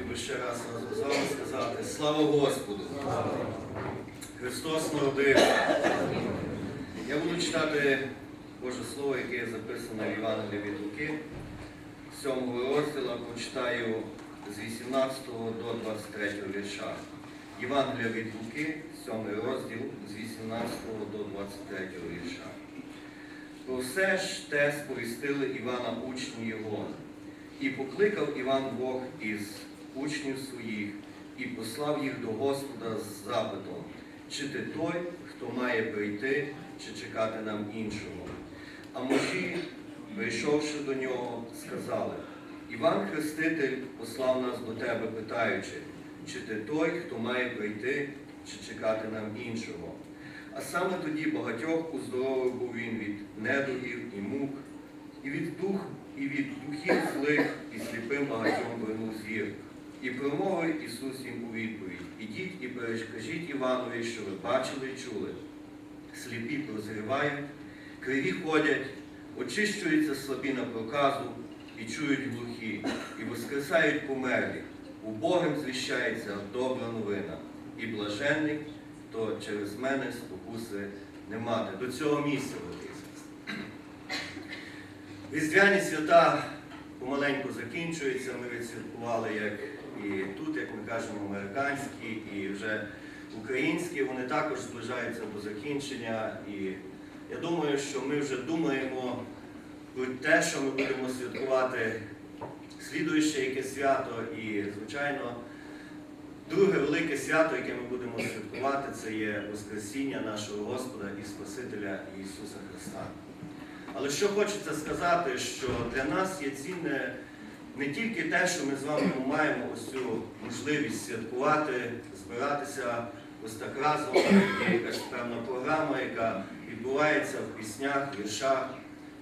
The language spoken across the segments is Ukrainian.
хотів би ще раз разом з вами сказати слава Господу! Христос народився. Я буду читати Боже Слово, яке записане в Євангелії від Луки, 7 розділу, почитаю з 18 до 23 вірша. Євангелія від Луки, 7 розділ з 18 до 23 вірша. Про все ж те сповістили Івана учні його. І покликав Іван Бог із учнів своїх і послав їх до Господа з запитом, чи ти той, хто має прийти, чи чекати нам іншого. А мужі, прийшовши до нього, сказали, Іван Хреститель послав нас до тебе, питаючи, чи ти той, хто має прийти, чи чекати нам іншого. А саме тоді багатьох уздоровив був він від недугів і мук, і від дух, і від духів злих, і сліпим багатьом вернув зір. І промовив Ісус їм у відповідь: Ідіть і перекажіть Іванові, що ви бачили і чули. Сліпі прозрівають, криві ходять, очищуються слабі на проказу, і чують глухі, і воскресають померлі. Убогим звіщається добра новина, і блаженний, то через мене спокуси не мати. До цього місця Ісус. Різдвяні свята помаленьку закінчуються. Ми відсвяткували як і тут, як ми кажемо, американські, і вже українські. Вони також зближаються до закінчення. І я думаю, що ми вже думаємо про те, що ми будемо святкувати слідуюче яке свято. І, звичайно, друге велике свято, яке ми будемо святкувати, це є Воскресіння нашого Господа і Спасителя Ісуса Христа. Але що хочеться сказати, що для нас є цінне не тільки те, що ми з вами маємо ось цю можливість святкувати, збиратися ось так разом, є якась певна програма, яка відбувається в піснях, віршах,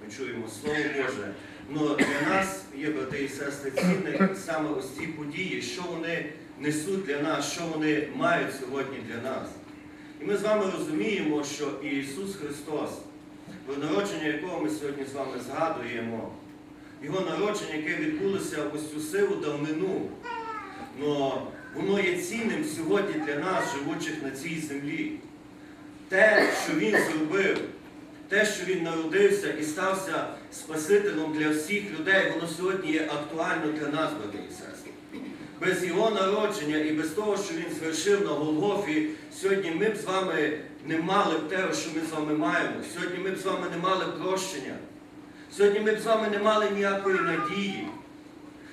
ми чуємо Слово Боже. Але для нас є, брати і сестри, цінне саме ось ці події, що вони несуть для нас, що вони мають сьогодні для нас. І ми з вами розуміємо, що Ісус Христос про народження якого ми сьогодні з вами згадуємо, його народження, яке відбулося в цю силу давнину, но воно є цінним сьогодні для нас, живучих на цій землі. Те, що Він зробив, те, що Він народився і стався Спасителем для всіх людей, воно сьогодні є актуально для нас, брати і сестри. Без його народження і без того, що він звершив на Голгофі, сьогодні ми б з вами не мали б того, що ми з вами маємо. Сьогодні ми б з вами не мали прощення. Сьогодні ми б з вами не мали ніякої надії.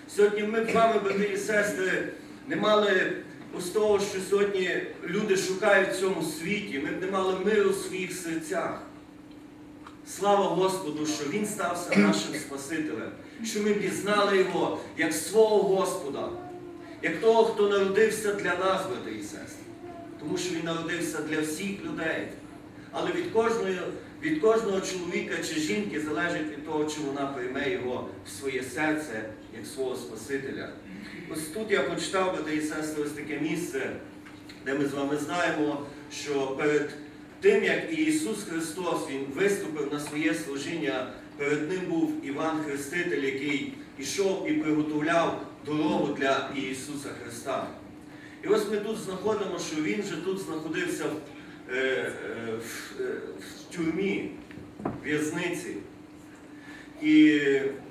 Сьогодні ми б з вами, брати і сестри, не мали ось того, що сьогодні люди шукають в цьому світі. Ми б не мали миру в своїх серцях. Слава Господу, що Він стався нашим Спасителем, що ми пізнали Його як свого Господа, як того, хто народився для нас, брати і сестри. Тому що Він народився для всіх людей. Але від кожного, від кожного чоловіка чи жінки залежить від того, чи вона прийме його в своє серце як свого Спасителя. Ось тут я прочитав, брати і сестри, ось таке місце, де ми з вами знаємо, що перед тим, як Ісус Христос Він виступив на своє служіння, перед ним був Іван Хреститель, який ішов і приготовляв дорогу для Ісуса Христа. І ось ми тут знаходимо, що Він же тут знаходився в, в, е, в тюрмі, в'язниці. І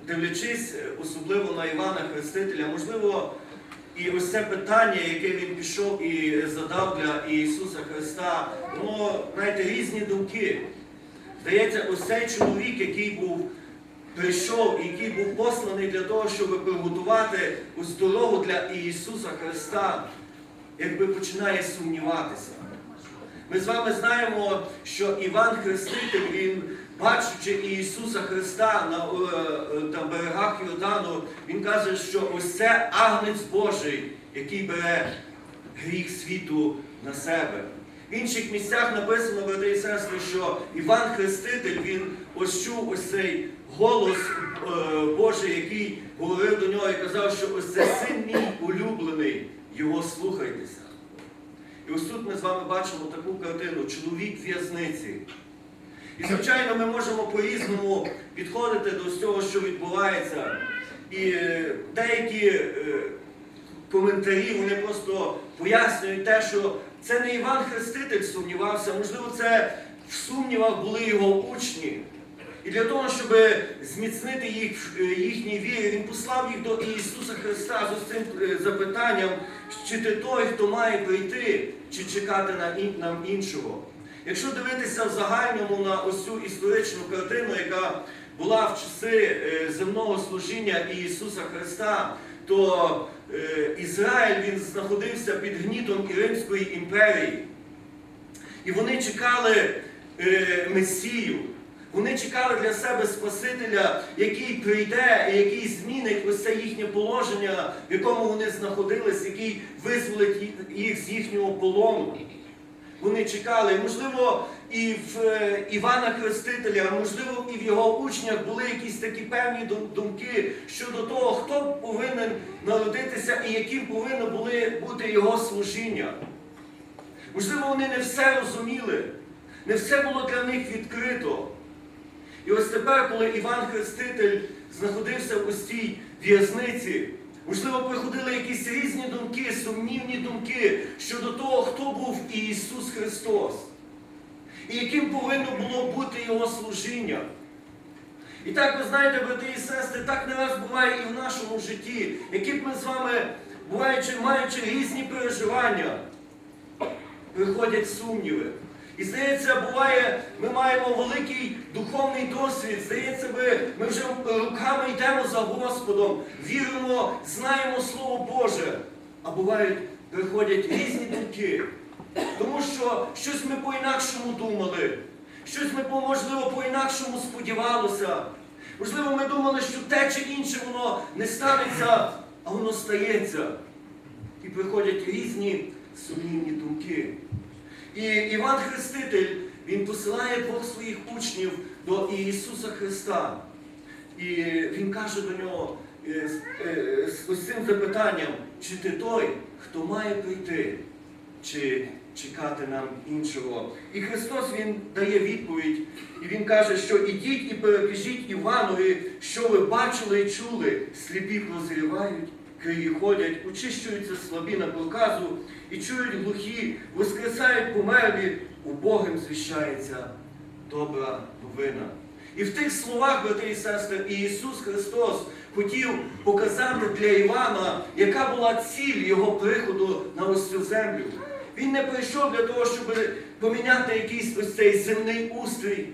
дивлячись особливо на Івана Хрестителя, можливо, і ось це питання, яке він пішов і задав для Ісуса Христа, воно, знаєте, різні думки. Здається, ось цей чоловік, який був прийшов який був посланий для того, щоб приготувати ось дорогу для Ісуса Христа, якби починає сумніватися. Ми з вами знаємо, що Іван Хреститель, він, бачучи Ісуса Христа на, е, на берегах Йордану, він каже, що ось це агнець Божий, який бере гріх світу на себе. В інших місцях написано, брати і сестри, що Іван Хреститель, він ось чув ось цей голос е, Божий, який говорив до нього і казав, що ось це син мій улюблений, його слухайтеся. І ось тут ми з вами бачимо таку картину чоловік в в'язниці. І, звичайно, ми можемо по-різному підходити до всього, що відбувається. І е, деякі е, коментарі, вони просто пояснюють те, що це не Іван Хреститель сумнівався, можливо, це в сумнівах були його учні. І для того, щоб зміцнити їх е, їхній вірі, він послав їх до Ісуса Христа з цим е, запитанням, чи ти той, хто має прийти, чи чекати на нам іншого. Якщо дивитися в загальному на ось цю історичну картину, яка була в часи е, земного служіння Ісуса Христа, то Ізраїль він знаходився під гнітом Римської імперії. І вони чекали Месію. Вони чекали для себе Спасителя, який прийде і який змінить ось їхнє положення, в якому вони знаходились, який визволить їх з їхнього полону. Вони чекали, можливо, і в е, Івана Хрестителя, можливо, і в його учнях були якісь такі певні думки щодо того, хто повинен народитися і яким повинно були бути його служіння. Можливо, вони не все розуміли, не все було для них відкрито. І ось тепер, коли Іван Хреститель знаходився ось цій в'язниці, можливо, приходили якісь різні думки, сумнівні думки щодо того, хто був Ісус Христос, і яким повинно було бути Його служіння. І так, ви знаєте, брати і сестри, так не раз буває і в нашому житті, які б ми з вами, буваючи, маючи різні переживання, приходять сумніви. І здається, буває, ми маємо великий духовний досвід. Здається, ми, ми вже руками йдемо за Господом, віримо, знаємо Слово Боже. А бувають, приходять різні думки. Тому що щось ми по-інакшому думали, щось ми, можливо, по-інакшому сподівалися. Можливо, ми думали, що те чи інше воно не станеться, а воно стається. І приходять різні сумнівні думки. І Іван Хреститель, він посилає двох своїх учнів до Ісуса Христа. І він каже до нього е, з- е, з ось цим запитанням, чи ти той, хто має прийти, чи чекати нам іншого. І Христос Він дає відповідь, і Він каже, що ідіть і перекажіть Іванові, що ви бачили і чули, сліпі прозрівають, криї ходять, очищуються слабі на проказу, і чують глухі, воскресають померлі, убогим звіщається добра новина. І в тих словах, брати і сестри, Ісус Христос хотів показати для Івана, яка була ціль Його приходу на ось цю землю. Він не прийшов для того, щоб поміняти якийсь ось цей земний устрій,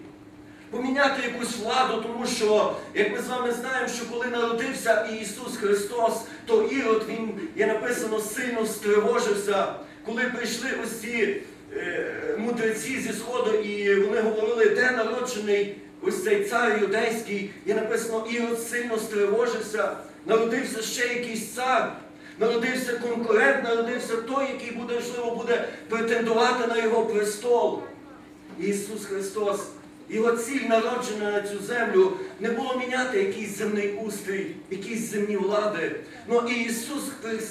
поміняти якусь владу, тому що, як ми з вами знаємо, що коли народився Ісус Христос, то Ірод, він, є написано, сильно стривожився, коли прийшли ось ці е, мудреці зі Сходу, і вони говорили, де народжений ось цей цар юдейський, є написано, Ірод сильно стривожився, народився ще якийсь цар. Народився конкурент, народився той, який буде, можливо, буде претендувати на його престол. Ісус Христос, його ціль народжена на цю землю не було міняти якийсь земний устрій, якісь земні влади. Ну і Ісус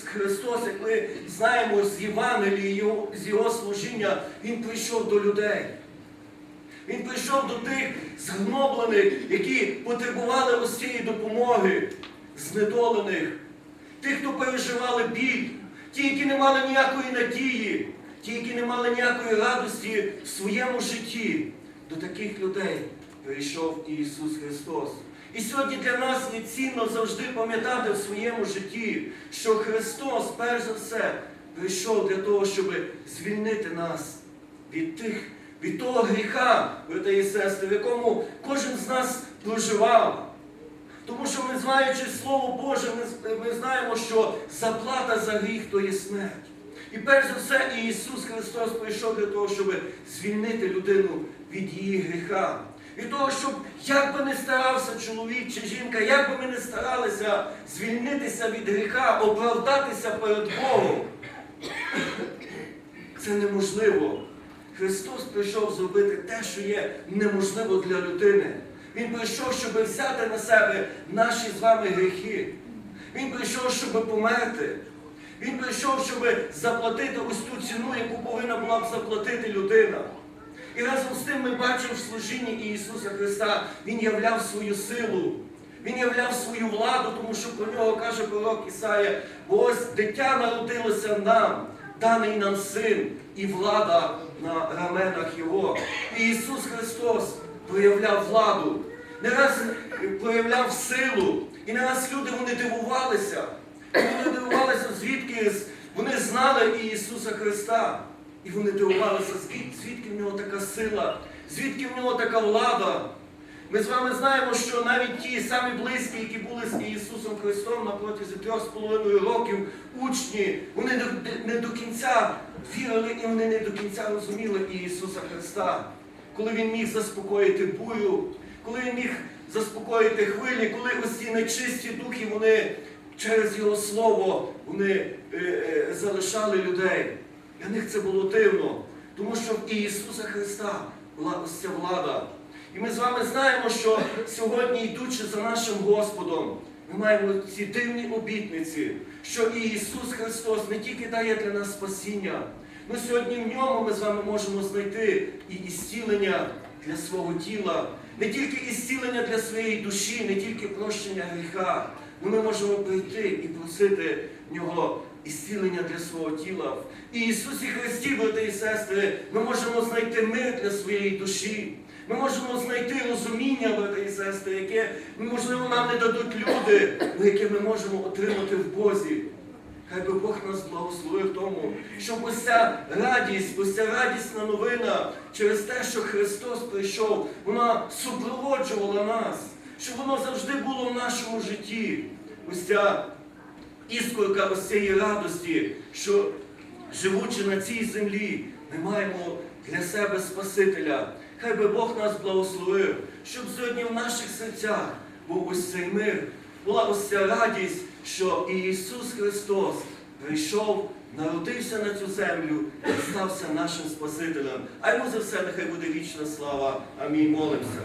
Христос, як ми знаємо з Євангелії, з Його служіння, Він прийшов до людей. Він прийшов до тих згноблених, які потребували ось цієї допомоги, знедолених, тих, хто переживали біль, ті, які не мали ніякої надії, ті, які не мали ніякої радості в своєму житті. До таких людей прийшов Ісус Христос. І сьогодні для нас є цінно завжди пам'ятати в своєму житті, що Христос, перш за все, прийшов для того, щоб звільнити нас від тих, від того гріха, брати і сестри, в якому кожен з нас проживав. Тому що ми, знаючи Слово Боже, ми, ми знаємо, що заплата за гріх то є смерть. І перш за все, Ісус Христос прийшов для того, щоб звільнити людину від її гріха. Від того, щоб як би не старався чоловік чи жінка, як би ми не старалися звільнитися від гріха, оправдатися перед Богом, це неможливо. Христос прийшов зробити те, що є неможливо для людини. Він прийшов, щоб взяти на себе наші з вами гріхи. Він прийшов, щоб померти. Він прийшов, щоб заплатити ось ту ціну, яку повинна була б заплатити людина. І разом з тим ми бачимо в служінні Ісуса Христа, Він являв свою силу. Він являв свою владу, тому що про нього каже пророк Ісая, бо ось дитя народилося нам, даний нам син, і влада на раменах Його. І Ісус Христос проявляв владу, не раз проявляв силу. І не раз люди вони дивувалися. Вони дивувалися, звідки вони знали Ісуса Христа. І вони дивувалися, звідки, в нього така сила, звідки в нього така влада. Ми з вами знаємо, що навіть ті самі близькі, які були з Ісусом Христом на протязі трьох з половиною років, учні, вони не до кінця вірили і вони не до кінця розуміли Ісуса Христа. Коли Він міг заспокоїти бурю, коли Він міг заспокоїти хвилі, коли ось ці нечисті духи, вони через Його Слово вони е, е, залишали людей. Для них це було дивно, тому що в Ісуса Христа була ось ця влада. І ми з вами знаємо, що сьогодні, йдучи за нашим Господом, ми маємо ці дивні обітниці, що і Ісус Христос не тільки дає для нас спасіння, але сьогодні в ньому ми з вами можемо знайти і ісцілення для свого тіла, не тільки ісцілення для своєї душі, не тільки прощення гріха. але ми можемо прийти і просити в нього ісцілення для свого тіла. В Ісусі Христі, брати і сестри, ми можемо знайти мир для своєї душі. Ми можемо знайти розуміння, брати і сестри, яке, можливо, нам не дадуть люди, яке ми можемо отримати в Бозі. Хай би Бог нас благословив тому, щоб ось ця радість, ось ця радісна новина через те, що Христос прийшов, вона супроводжувала нас, щоб воно завжди було в нашому житті. Ось ця іскорка ось цієї радості, що живучи на цій землі, ми маємо для себе Спасителя. Хай би Бог нас благословив, щоб сьогодні в наших серцях був ось цей мир, була ось ця радість, що і Ісус Христос прийшов, народився на цю землю і стався нашим Спасителем. А йому за все нехай буде вічна слава. Амінь. Молимося.